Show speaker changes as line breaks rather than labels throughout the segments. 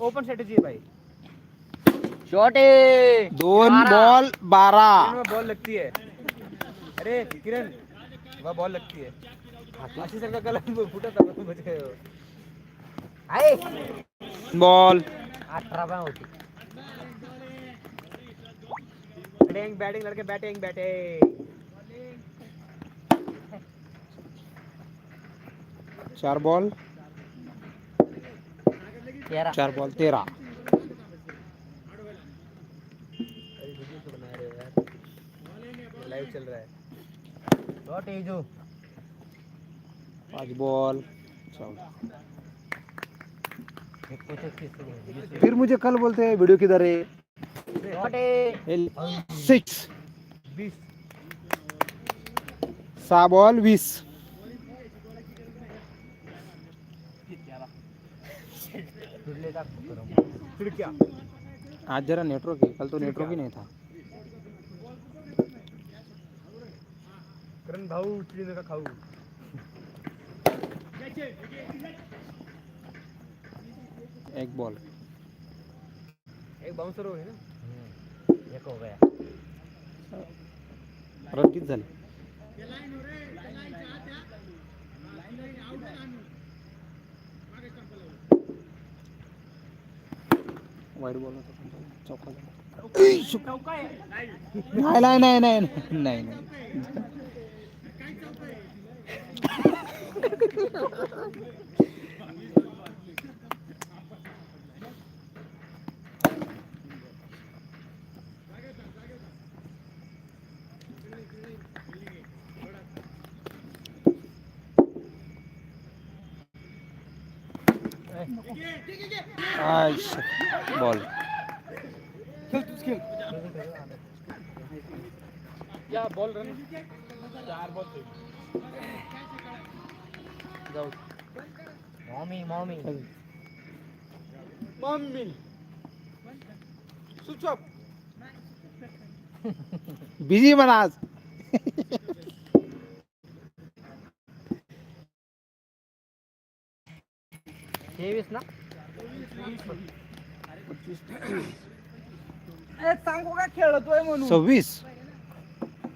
Open strategy भाई।
Shot
दोन ball बारा
किरण बॉल लगती है। अरे किरण वह बॉल लगती है। अशी सगळं कलर फुटत आपण म्हणजे
आहे
बॉल
अठरा पण होती।
बॅटिंग बॅटिंग लड़के बॅटिंग बॅटिंग
चार बॉल चार बॉल तेरा।
लाइव चल रहा है
शॉट आहे जो
पाच बॉल फिर मुझे कल बोलते हैं वीडियो किधर है? सिक्स।
बीस।
सहा बॉल वीस आज जरा नेटवर्क है कल तो नेटवर्क ही। नहीं था।
करण भाऊ चिड़ी का खाऊ।
एक बॉल
एक बाउंसर हो गया ना?
हम्म. एक हो गया।
रन किती झाले? वाईट बॉल होता पण तो चौका. नाही नाही नाही नाही नाही नाही बॉल
या बॉल रन चार ball
mommy
mummy switch off
busy म्हणा
तेवीस ना?
सांगू का खेळतोय म्हणून?
सव्वीस.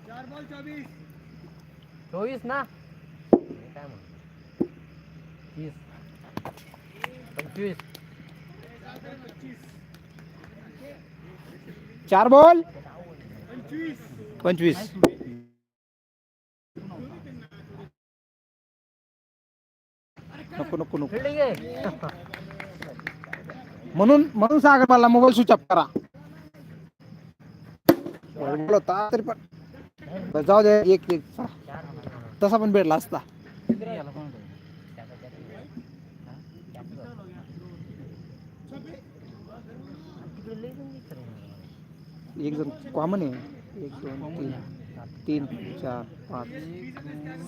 चार बॉल चौबीस
चोवीस ना? काय म्हणतो? तीस. पंचवीस.
चार बॉल?
पंचवीस.
पंचवीस. नको नको नको. म्हणून म्हणून सागर मला मोबाईल स्विच ऑफ करा. होता तरी पण. जाऊ दे एक एक. तसा पण भेटला असता. एक जण कॉमन आहे. एक दोन तीन. तीन चार पाच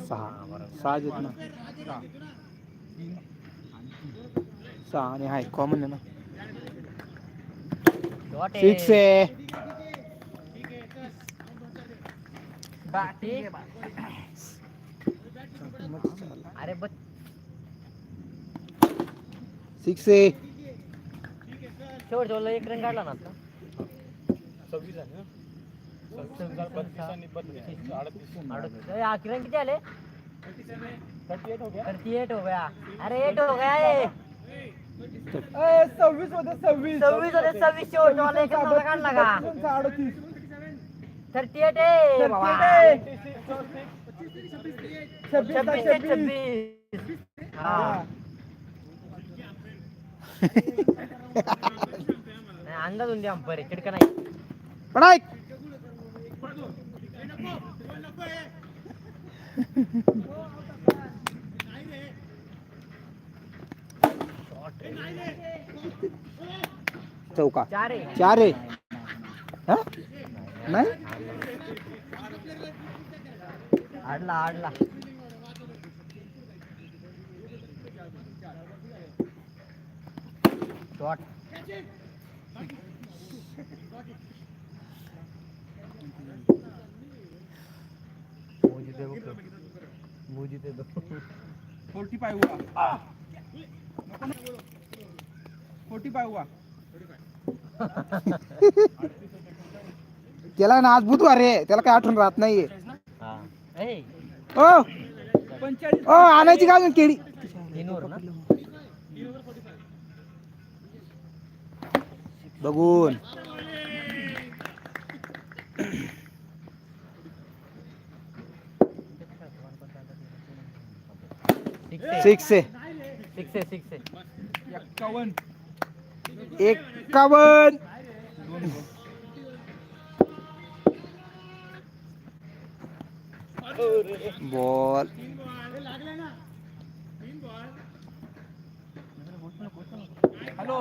सहा. सहा ना. सहा आणि हाय कॉमन आहे ना सिक्स आहे
अरे
सिक्स आहे
शेवट शेवटला एक रन काढला ना आता
सव्वीस आहे ना बत्तीस आणि बत्तीस अडतीस
अडतीस. हा, किती आले
थर्टी एट हो गया।
हो अरे एट हो गया ए.
सव्वीस होते सव्वीस।
सव्वीस होते सव्वीस वाला एक नंबर काढला का
अडतीस।
थर्टी एट बाबा
छब्बीस
छब्बीस। हा। नाही, अंदाज होऊन द्या अंपर चिडका नाही
पडाय चौका।
चार। आहे
चार नाही?
आडला आडला। शॉट मुझे दे वो मुझे दे दो
फोर्टी फाईव्ह हुआ। फोर्टी फाय हुआ
त्याला ना आज बुधवार आहे. त्याला काय आठवण राहत नाहीये.
हा. ए
ओ
पंचेचाळीस
ओ आणायची का अजून केळी? बघून.
सिक्स आहे.
सिक्स
सिक्स सिक्स आहे
बॉल
हॅलो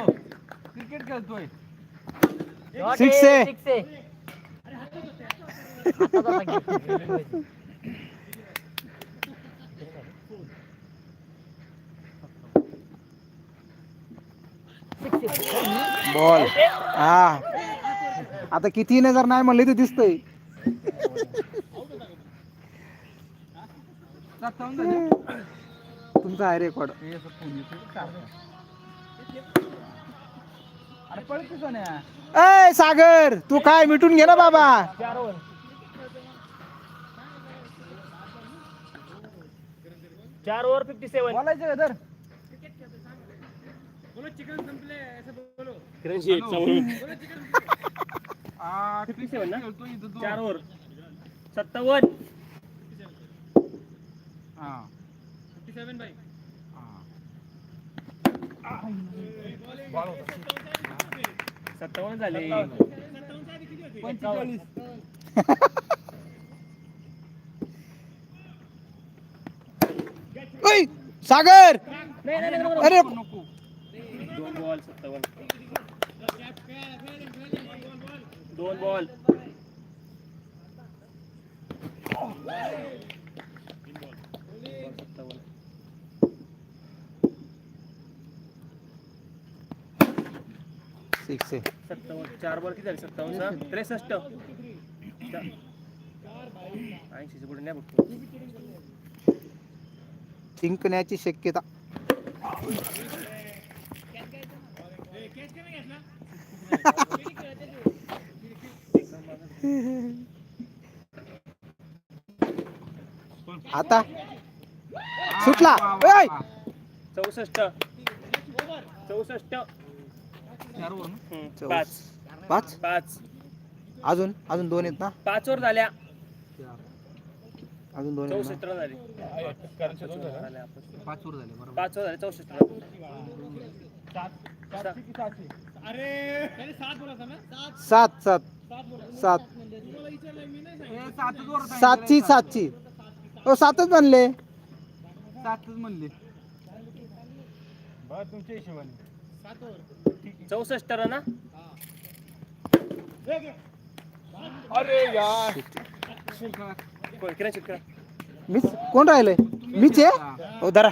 क्रिकेट खेळतोय
आहे.
सिक्स आहे
बॉल. हा. आता किती नजर नाही म्हणले ते दिसतय. तुमचा आहे रेकॉर्ड ए सागर तू काय मिटून घे ना बाबा.
चार ओव्हर फिफ्टी सेव्हन
बोलायचं चिकन संपले बोलो. सेवन ना?
चार ओवर
सत्तावन
सत्तावन्न झाले.
पंचेचाळीस.
सागर! अरे
बॉल सत्तावन्न दोन बॉल
सिक्स आहे
सत्तावन्न चार बॉल किती झाले सत्तावन्न सहा त्रेसष्ट पुढे नाही बघतो
जिंकण्याची शक्यता. आता. सुटला!
चौसष्ट. चौसष्ट.
चार वर ना
हम्म,
चौस-
पाच.
पाच?
पाच.
अजून? अजून दोन आहेत ना?
पाच वर झाल्या.
अजून दोन
चौसष्ट झाले.
पाच वर झाले बरोबर.
पाच वर झाले चौसष्ट
सहाशे
सात सात. सात
हे सातच.
सातची हो सातच. बनले
सातच म्हणले. तुमच्या हिशोबाने.
चौसष्ट रन ना
अरे यार.
मीच कोण राहिले मीच आहे? हो धरा.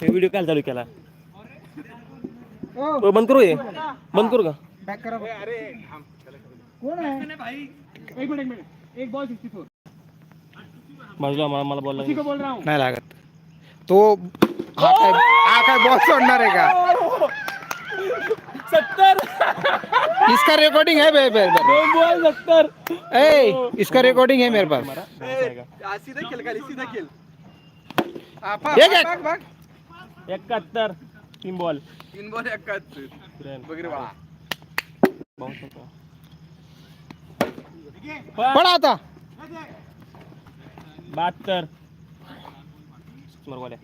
हे व्हिडिओ काय चालू केला.
ओ,
बंद करू हे। बंद करू का।
Back करा। बघ. कोण आहे
एक मिनिट एक मिनिट। एक बॉल सिक्स्टी फोर
बाजूला मला मला बोलला
उसी को बोल रहा हूँ।
नाही लागत। तो हा काय हा काय बॉल सोडणार आहे का
सत्तर।
इसका रिकॉर्डिंग है
दोन बॉल सत्तर।
ए इसका रिकॉर्डिंग है मेरे पास।
सीधा खेल सीधा खेल।
एक एक
एकाहत्तर तीन बॉल
तीन बॉल एकाहत्तर वगैरे वा
पळा. आता.
बहात्तर. बरोबर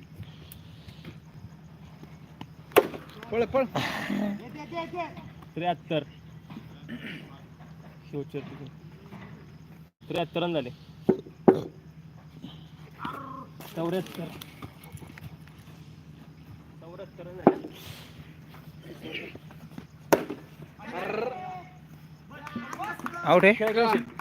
पळ पळ.
त्र्याहत्तर. शेवटचे त्र्याहत्तर रन झाले. चौऱ्याहत्तर. चौऱ्याहत्तर रन झाले
आउट आहे